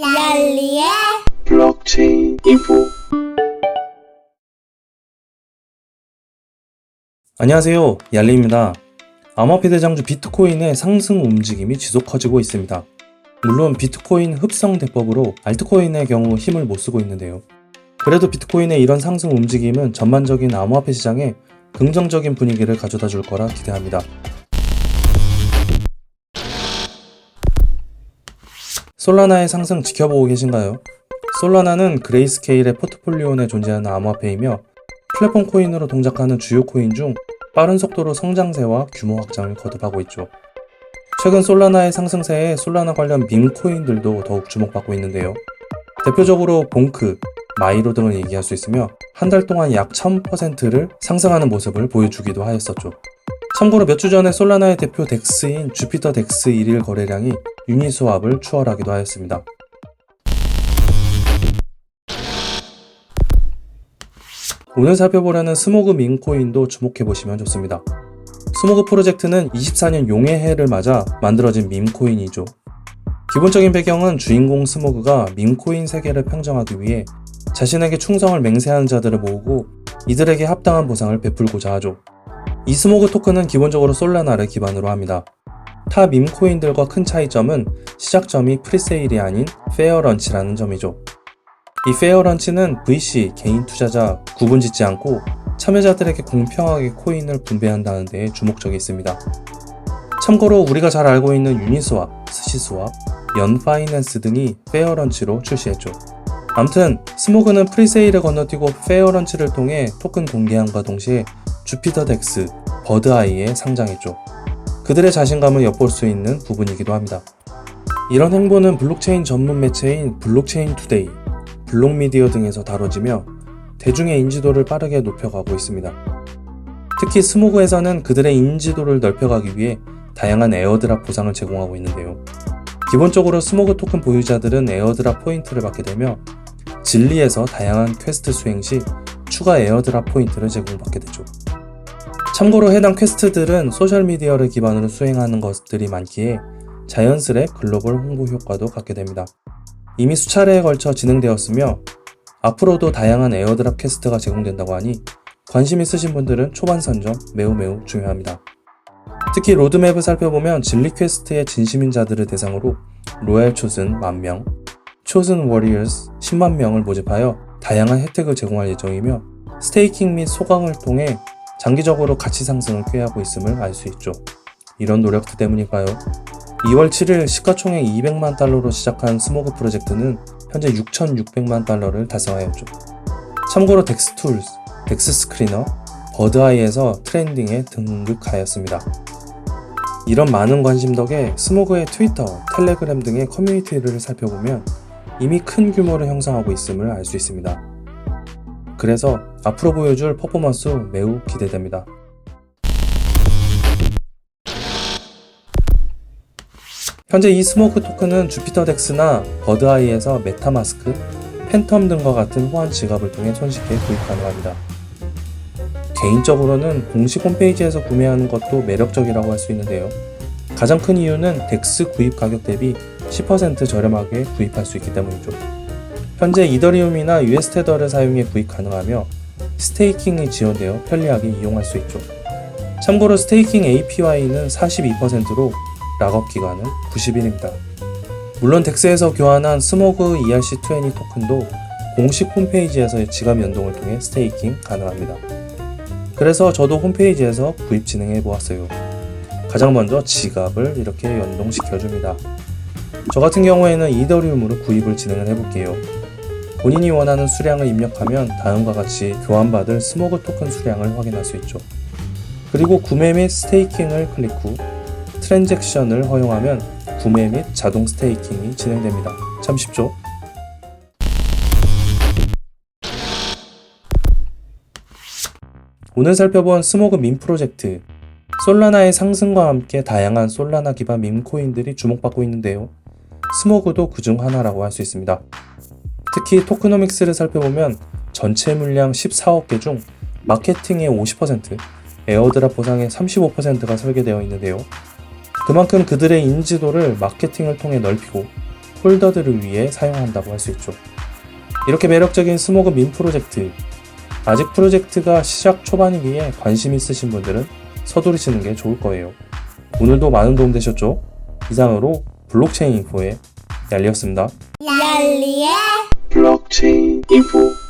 얄리의 블록체인 인포 안녕하세요. 얄리입니다. 암호화폐 대장주 비트코인의 상승 움직임이 지속해지고 있습니다. 물론 비트코인 흡성 대법으로 알트코인의 경우 힘을 못 쓰고 있는데요. 그래도 비트코인의 이런 상승 움직임은 전반적인 암호화폐 시장에 긍정적인 분위기를 가져다 줄 거라 기대합니다. 솔라나의 상승 지켜보고 계신가요? 솔라나는 그레이스케일의 포트폴리오 내 존재하는 암호화폐이며 플랫폼 코인으로 동작하는 주요 코인 중 빠른 속도로 성장세와 규모 확장을 거듭하고 있죠. 최근 솔라나의 상승세에 솔라나 관련 밈 코인들도 더욱 주목받고 있는데요. 대표적으로 봉크, 마이로 등을 얘기할 수 있으며 한 달 동안 약 1000%를 상승하는 모습을 보여주기도 하였었죠. 참고로 몇 주 전에 솔라나의 대표 덱스인 주피터 덱스 1일 거래량이 유니스왑을 추월하기도 하였습니다. 오늘 살펴보려는 스모그 밈코인도 주목해보시면 좋습니다. 스모그 프로젝트는 24년 용의 해를 맞아 만들어진 밈코인이죠. 기본적인 배경은 주인공 스모그가 밈코인 세계를 평정하기 위해 자신에게 충성을 맹세하는 자들을 모으고 이들에게 합당한 보상을 베풀고자 하죠. 이 스모그 토큰은 기본적으로 솔라나를 기반으로 합니다. 타 밈코인들과 큰 차이점은 시작점이 프리세일이 아닌 페어런치라는 점이죠. 이 페어런치는 VC, 개인 투자자 구분 짓지 않고 참여자들에게 공평하게 코인을 분배한다는 데에 주목적이 있습니다. 참고로 우리가 잘 알고 있는 유니스왑, 스시스왑, 연파이낸스 등이 페어런치로 출시했죠. 암튼 스모그는 프리세일을 건너뛰고 페어런치를 통해 토큰 공개함과 동시에 주피터 덱스, 버드아이에 상장했죠. 그들의 자신감을 엿볼 수 있는 부분이기도 합니다. 이런 행보는 블록체인 전문 매체인 블록체인 투데이, 블록미디어 등에서 다뤄지며 대중의 인지도를 빠르게 높여가고 있습니다. 특히 스모그에서는 그들의 인지도를 넓혀가기 위해 다양한 에어드랍 보상을 제공하고 있는데요. 기본적으로 스모그 토큰 보유자들은 에어드랍 포인트를 받게 되며 진리에서 다양한 퀘스트 수행 시 추가 에어드랍 포인트를 제공받게 되죠. 참고로 해당 퀘스트들은 소셜미디어를 기반으로 수행하는 것들이 많기에 자연스레 글로벌 홍보 효과도 갖게 됩니다. 이미 수차례에 걸쳐 진행되었으며 앞으로도 다양한 에어드랍 퀘스트가 제공된다고 하니 관심 있으신 분들은 초반 선점 매우 매우 중요합니다. 특히 로드맵을 살펴보면 진리 퀘스트의 진심인 자들을 대상으로 로얄 초슨 만명, 초슨 워리어스 10만 명을 모집하여 다양한 혜택을 제공할 예정이며 스테이킹 및 소강을 통해 장기적으로 가치 상승을 꾀하고 있음을 알 수 있죠. 이런 노력들 때문일까요? 2월 7일 시가총액 200만 달러로 시작한 스모그 프로젝트는 현재 6,600만 달러를 달성하였죠. 참고로 덱스 툴스, 덱스 스크리너, 버드아이에서 트렌딩에 등극하였습니다. 이런 많은 관심 덕에 스모그의 트위터, 텔레그램 등의 커뮤니티를 살펴보면 이미 큰 규모를 형성하고 있음을 알 수 있습니다. 그래서 앞으로 보여줄 퍼포먼스 매우 기대됩니다. 현재 이 스모크 토큰은 주피터 덱스나 버드아이에서 메타마스크, 팬텀 등과 같은 호환 지갑을 통해 손쉽게 구입 가능합니다. 개인적으로는 공식 홈페이지에서 구매하는 것도 매력적이라고 할 수 있는데요. 가장 큰 이유는 덱스 구입 가격 대비 10% 저렴하게 구입할 수 있기 때문이죠. 현재 이더리움이나 US 테더를 사용해 구입 가능하며 스테이킹이 지원되어 편리하게 이용할 수 있죠. 참고로 스테이킹 APY는 42%로 락업 기간은 90일입니다. 물론 덱스에서 교환한 스모그 ERC20 토큰도 공식 홈페이지에서의 지갑 연동을 통해 스테이킹 가능합니다. 그래서 저도 홈페이지에서 구입 진행해 보았어요. 가장 먼저 지갑을 이렇게 연동시켜 줍니다. 저 같은 경우에는 이더리움으로 구입을 진행을 해볼게요. 본인이 원하는 수량을 입력하면 다음과 같이 교환받을 스모그 토큰 수량을 확인할 수 있죠. 그리고 구매 및 스테이킹을 클릭 후 트랜잭션을 허용하면 구매 및 자동 스테이킹이 진행됩니다. 참 쉽죠? 오늘 살펴본 스모그 민 프로젝트 솔라나의 상승과 함께 다양한 솔라나 기반 민 코인들이 주목받고 있는데요. 스모그도 그중 하나라고 할 수 있습니다. 특히 토크노믹스를 살펴보면 전체 물량 14억 개 중 마케팅의 50%, 에어드랍 보상의 35%가 설계되어 있는데요. 그만큼 그들의 인지도를 마케팅을 통해 넓히고 홀더들을 위해 사용한다고 할 수 있죠. 이렇게 매력적인 스모그 민 프로젝트. 아직 프로젝트가 시작 초반이기에 관심 있으신 분들은 서두르시는 게 좋을 거예요. 오늘도 많은 도움 되셨죠? 이상으로 블록체인 인포의 얄리였습니다. 얄리의 Blockchain Info